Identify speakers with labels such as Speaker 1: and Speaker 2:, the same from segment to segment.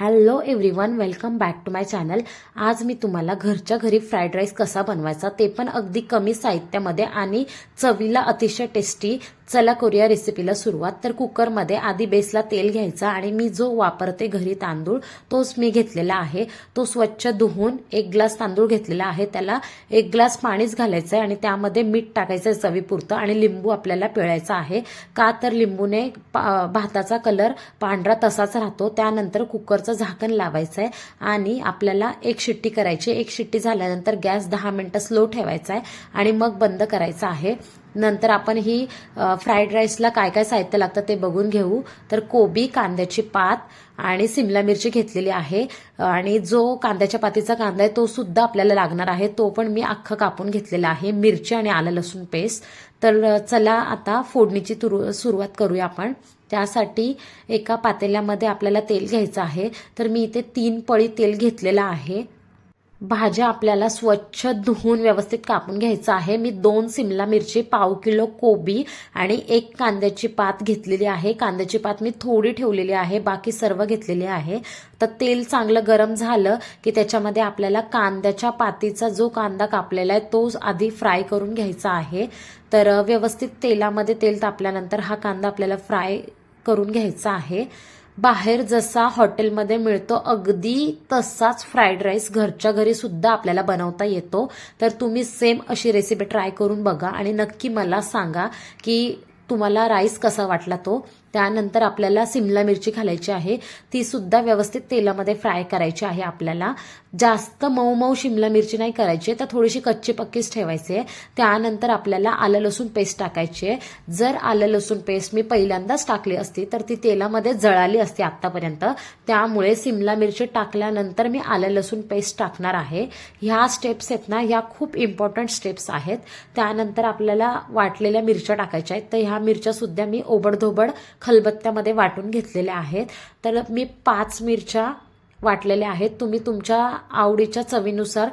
Speaker 1: Hello everyone welcome back to my channel आज मी तुम्हाला घरच्या घरी फ्राईड राईस कसा बनवायचा ते पण अगदी कमी साहित्यामध्ये आणि चवीला अतिशय टेस्टी चला करूया रेसिपीला सुरुवात. तर कुकरमध्ये आधी बेसला तेल घ्यायचा आणि मी जो वापरते घरी तांदूळ तोच मी घेतलेला आहे. तो स्वच्छ धुवून एक ग्लास तांदूळ घेतलेला आहे. त्याला एक ग्लास पाणीच घालायचं आहे आणि त्यामध्ये मीठ टाकायचं आहे चवीपुरतं आणि लिंबू आपल्याला पिळायचा आहे. का तर लिंबूने पा- भाताचा कलर पांढरा तसाच राहतो. त्यानंतर कुकर कुकरचं झाकण लावायचं आहे आणि आपल्याला एक शिट्टी करायची एक शिट्टी झाल्यानंतर गॅस दहा मिनटं स्लो ठेवायचा आहे आणि मग बंद करायचा आहे. नंतर आपण ही फ्राईड राईसला काय काय साहित्य लागतं ते बघून घेऊ. तर कोबी कांद्याची पात आणि सिमला मिरची घेतलेली आहे. आणि जो कांद्याच्या पातीचा कांदा आहे तो सुद्धा आपल्याला लागणार आहे. तो पण मी अख्खा कापून घेतलेला आहे. मिरची आणि आलं लसूण पेस्ट. तर चला आता फोडणीची तुरु सुरुवात करूया आपण. त्यासाठी एका पातेल्यामध्ये आपल्याला तेल घ्यायचं आहे. तर मी इथे तीन पळी तेल घेतलेलं आहे. भाज्या आपल्याला स्वच्छ धुवून व्यवस्थित कापून घ्यायचं आहे. मी दोन सिमला मिरची पाव किलो कोबी आणि एक कांद्याची पात घेतलेली आहे. कांद्याची पात मी थोडी ठेवलेली आहे बाकी सर्व घेतलेली आहे. तर तेल चांगलं गरम झालं की त्याच्यामध्ये आपल्याला कांद्याच्या पातीचा जो कांदा कापलेला आहे तो आधी फ्राय करून घ्यायचा आहे. तर व्यवस्थित तेलामध्ये तेल तापल्यानंतर हा कांदा आपल्याला फ्राय करून घ्यायचा आहे. बाहेर जसा हॉटेलमध्ये मिळतो अगदी तसाच फ्राईड राईस घरच्या घरी सुद्धा आपल्याला बनवता येतो. तर तुम्ही सेम अशी रेसिपी ट्राय करून बघा आणि नक्की मला सांगा की तुम्हाला राईस कसा वाटला तो. त्यानंतर आपल्याला सिमला मिरची घालायची आहे. ती सुद्धा व्यवस्थित तेलामध्ये फ्राय करायची आहे आपल्याला. जास्त मऊ मऊ शिमला मिरची नाही करायची तर थोडीशी कच्ची पक्कीच ठेवायची आहे. त्यानंतर आपल्याला आलं लसूण पेस्ट टाकायची आहे. जर आलं लसूण पेस्ट मी पहिल्यांदाच टाकली असती तर ती तेलामध्ये जळाली असती आतापर्यंत त्यामुळे सिमला मिरची टाकल्यानंतर मी आलं लसूण पेस्ट टाकणार आहे. ह्या स्टेप्स आहेत ना ह्या खूप इम्पॉर्टंट स्टेप्स आहेत. त्यानंतर आपल्याला वाटलेल्या मिरच्या टाकायच्या आहेत. तर ह्या मिरच्या सुद्धा मी ओबडधोबड खलबत्त्यामध्ये वाटून घेतलेल्या आहेत. तर मी पाच मिरच्या वाटलेल्या आहेत. तुम्ही तुमच्या आवडीच्या चवीनुसार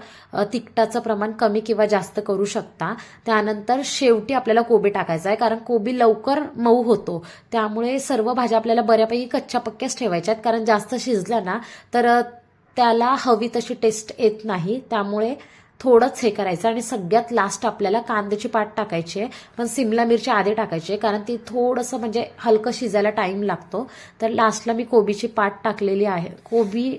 Speaker 1: तिखटाचं प्रमाण कमी किंवा जास्त करू शकता. त्यानंतर शेवटी आपल्याला कोबी टाकायचा आहे कारण कोबी लवकर मऊ होतो. त्यामुळे सर्व भाज्या आपल्याला बऱ्यापैकी कच्च्या पक्क्याच ठेवायच्या आहेत कारण जास्त शिजल्या ना तर त्याला हवी तशी टेस्ट येत नाही. त्यामुळे थोडंच हे करायचं आणि सगळ्यात लास्ट आपल्याला कांद्याची पात टाकायची आहे. पण सिमला मिरची आधी टाकायची आहे कारण ती थोडंसं म्हणजे हलकं शिजायला टाईम लागतो. तर लास्टला मी कोबीची पात टाकलेली आहे. कोबी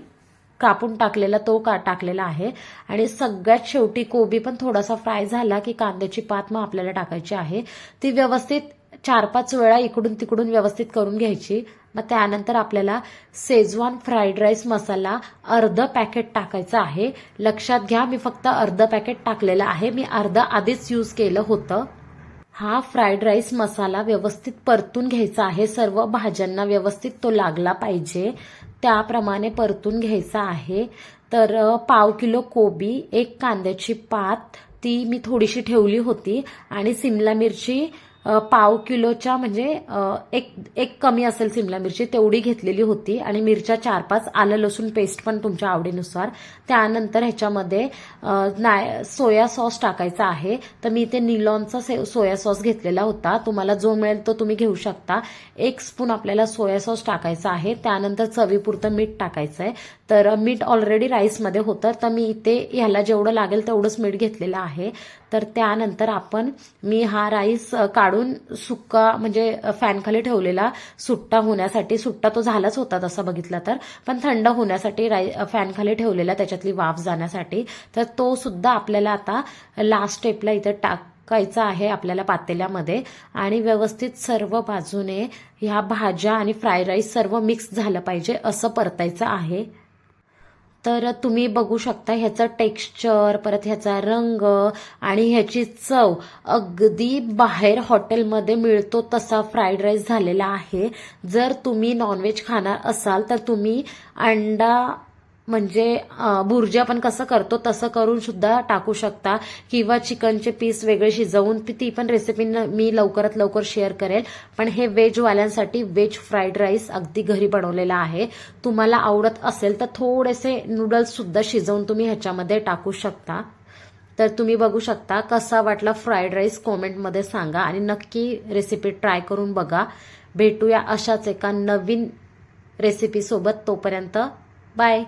Speaker 1: कापून टाकलेला तो का टाकलेला आहे. आणि सगळ्यात शेवटी कोबी पण थोडासा फ्राय झाला की कांद्याची पात मग आपल्याला टाकायची आहे. ती व्यवस्थित चार पाच वेळा इकडून तिकडून व्यवस्थित करून घ्यायची. मग त्यानंतर आपल्याला सेजवान फ्राईड राईस मसाला अर्धं पॅकेट टाकायचं आहे. लक्षात घ्या मी फक्त अर्धं पॅकेट टाकलेलं आहे. मी अर्ध आधीच यूज केलं होतं. हा फ्राईड राईस मसाला व्यवस्थित परतून घ्यायचा आहे. सर्व भाज्यांना व्यवस्थित तो लागला पाहिजे. त्याप्रमाणे परतून घ्यायचा आहे. तर पाव किलो कोबी एक कांद्याची पात ती मी थोडीशी ठेवली होती. आणि सिमला मिरची पाव किलोच्या म्हणजे एक एक कमी असेल सिमला मिरची तेवढी घेतलेली होती. आणि मिरच्या चार पाच आलं लसूण पेस्ट पण तुमच्या आवडीनुसार. त्यानंतर ह्याच्यामध्ये नाय सोया सॉस टाकायचा आहे. तर मी इथे निलॉनचा से- सोया सॉस घेतलेला होता. तुम्हाला जो मिळेल तो तुम्ही घेऊ शकता. एक स्पून आपल्याला सोया सॉस टाकायचा आहे. त्यानंतर चवीपुरतं मीठ टाकायचं आहे तर मीठ ऑलरेडी राईसमध्ये होतं. तर मी इथे ह्याला जेवढं लागेल तेवढंच मीठ घेतलेलं आहे. तर त्यानंतर आपण मी हा राईस काढून सुक्का म्हणजे फॅनखाली ठेवलेला सुट्टा होण्यासाठी सुट्टा तो झालाच होता तसा बघितला तर पण थंड होण्यासाठी राई फॅनखाली ठेवलेला त्याच्यातली वाफ जाण्यासाठी तर तो सुद्धा आपल्याला आता लास्ट स्टेपला इथे टाकायचा आहे आपल्याला पातेल्यामध्ये. आणि व्यवस्थित सर्व बाजूने ह्या भाज्या आणि फ्राय राईस सर्व मिक्स झालं पाहिजे असं परतायचं आहे. तर तुम्ही बघू शकता ह्याचं टेक्स्चर परत ह्याचा रंग आणि ह्याची चव. अगदी बाहेर हॉटेलमध्ये मिळतो तसा फ्राईड राईस झालेला आहे. जर तुम्ही नॉनव्हेज खाणार असाल तर तुम्ही अंडा म्हणजे भुर्जी आपण कसं करतो तसं करून सुद्धा टाकू शकता. किंवा चिकनचे पीस वेगळे शिजवून ती- ती पण रेसिपी मी लवकरात लवकर शेअर करेल. पण हे व्हेजवाल्यांसाठी व्हेज फ्राईड राईस अगदी घरी बनवलेला आहे. तुम्हाला आवडत असेल तर थोडेसे नूडल्स सुद्धा शिजवून तुम्ही ह्याच्यामध्ये टाकू शकता. तर तुम्ही बघू शकता कसा वाटला फ्राईड राईस कॉमेंटमध्ये सांगा आणि नक्की रेसिपी ट्राय करून बघा. भेटूया अशाच एका नवीन रेसिपीसोबत तोपर्यंत बाय